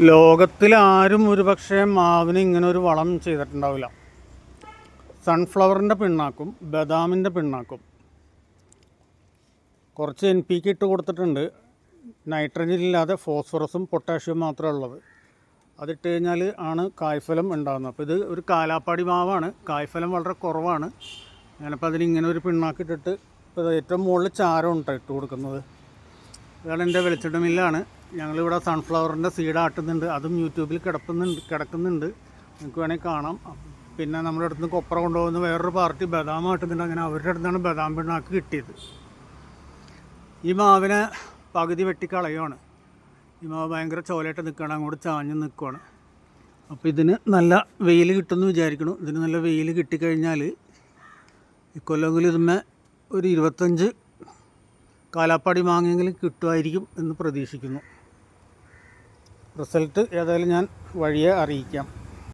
ലോകത്തിൽ ആരും ഒരുപക്ഷെ മാവിന് ഇങ്ങനെ ഒരു വളം ചെയ്തിട്ടുണ്ടാവില്ല. സൺഫ്ലവറിന്റെ പിണ്ണാക്കും ബദാമിന്റെ പിണ്ണാക്കും. കുറച്ച് എൻ പി ഇട്ട് കൊടുത്തിട്ടുണ്ട്. നൈട്രജൻ ഇല്ലാതെ ഫോസ്ഫറസും പൊട്ടാഷ്യവും മാത്രമേ ഉള്ളത്. അതിട്ട് കഴിഞ്ഞാൽ ആണ് കായ്ഫലം ഉണ്ടാകുന്നത് അപ്പോൾ ഇത് ഒരു കാലാപ്പാടി മാവാണ്. കായ്ഫലം വളരെ കുറവാണ്. ഞാനിപ്പോൾ അതിന് ഇങ്ങനെ ഒരു പിണ്ണാക്കിട്ടിട്ട് ഇപ്പോൾ ഏറ്റവും മുകളിൽ ചാരം ഉണ്ട് ഇട്ട് കൊടുക്കുന്നത്? ഇതാണ് എന്റെ വെളിച്ചെണ്ണ മില്ലാണ്. ഞങ്ങളിവിടെ സൺഫ്ലവറിന്റെ സീഡ് ആട്ടുന്നുണ്ട്. അതും യൂട്യൂബിൽ കിടക്കുന്നുണ്ട് കിടക്കുന്നുണ്ട്. നിങ്ങൾക്ക് വേണമെങ്കിൽ കാണാം. പിന്നെ നമ്മുടെ അടുത്ത് നിന്ന് കൊപ്ര കൊണ്ടുപോകുന്ന വേറൊരു പാർട്ടി ബദാം ആട്ടുന്നുണ്ട്. അങ്ങനെ അവരുടെ അടുത്താണ് ബദാം പിണ്ണാക്ക് കിട്ടിയത്. ഈ മാവിനെ പകുതി വെട്ടിക്കളയുവാണ്. ഈ മാവ് ഭയങ്കര ചോലയിട്ട് നിൽക്കുകയാണ്. അങ്ങോട്ട് ചാഞ്ഞ് നിൽക്കുകയാണ്. അപ്പോൾ ഇതിന് നല്ല വെയിൽ കിട്ടുമെന്ന് വിചാരിക്കണം ഇതിന് നല്ല വെയിൽ കിട്ടിക്കഴിഞ്ഞാൽ ഇക്കൊല്ലെങ്കിലും ഇതുമ്മേ ഒരു ഇരുപത്തഞ്ച് കാലാപ്പാടി മാങ്ങയെങ്കിലും കിട്ടുമായിരിക്കും എന്ന് പ്രതീക്ഷിക്കുന്നു. റിസൾട്ട് ഏതായാലും ഞാൻ വഴിയെ അറിയിക്കാം.